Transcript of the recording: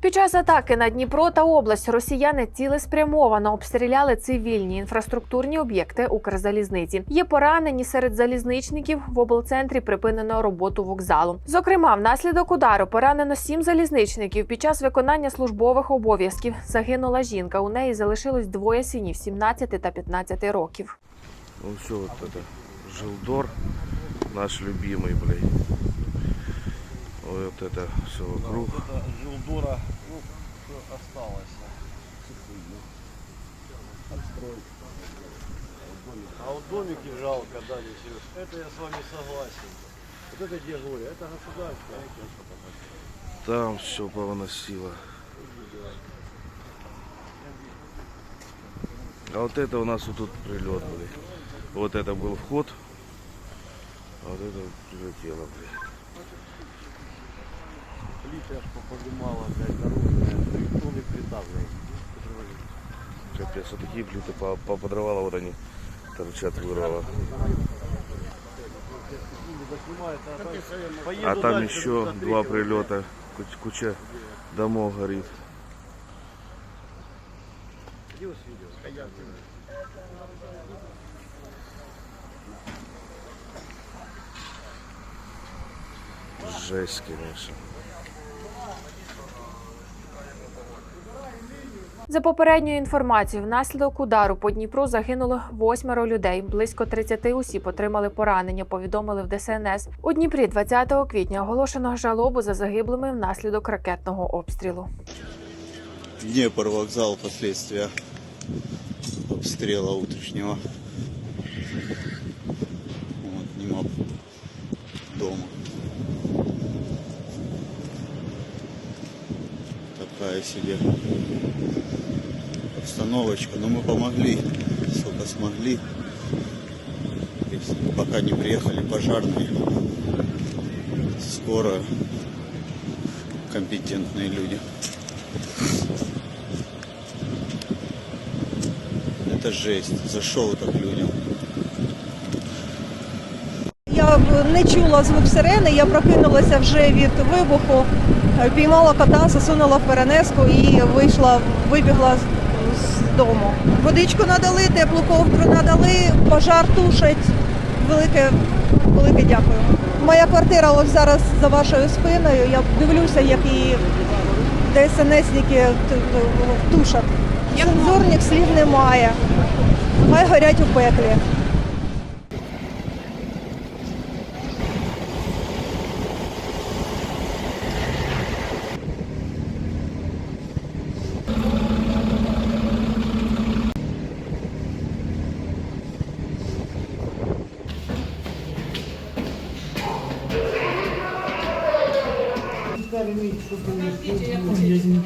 Під час атаки на Дніпро та область росіяни цілеспрямовано обстріляли цивільні інфраструктурні об'єкти Укрзалізниці. Є поранені серед залізничників. В облцентрі припинено роботу вокзалу. Зокрема, внаслідок удару поранено сім залізничників. Під час виконання службових обов'язків загинула жінка. У неї залишилось двоє синів 17 та 15 років. Ну вот это, Жилдор, наш любимый, блядь. Вот это все вокруг. Это Жилдора, ну, что осталось. А вот домики жалко, да, Сереж. Это я с вами согласен. Вот это где горе? Это государство. Там все повыносило. А вот это у нас вот тут прилет, блядь. Вот это был вход. А вот это прилетело, блядь. Плиты аж поподнимала, блядь, дорожная. Домик плита, блядь. Капец, вот такие плиты по- поподрывало, вот они торчат, вырвало. А там еще два прилета, куч- куча домов горит. Жесть, конечно. За попередньою інформацією, внаслідок удару по Дніпру загинуло восьмеро людей. Близько 30 осіб отримали поранення. Повідомили в ДСНС. У Дніпрі 20 квітня оголошено жалобу за загиблими внаслідок ракетного обстрілу. Днепр вокзал последствия обстрела утреннего. Вот, мимо дома. Такая себе обстановочка. Но мы помогли, сколько смогли. Если Пока не приехали пожарные. Скоро компетентные люди. Это жесть. Зашел так людям. Я б не чула звук сирени, я прокинулася вже від вибуху, е, піймала кота, засунула в перенеску і вийшла, вибігла з, дому. Водичку надали, теплу ковдру надали, пожар тушить. Велике, велике дякую. Моя квартира ось зараз за вашою спиною. Я дивлюся, як її ДСНСники тушать. Цензурних слів немає. Хай горять у пеклі. 이어지는.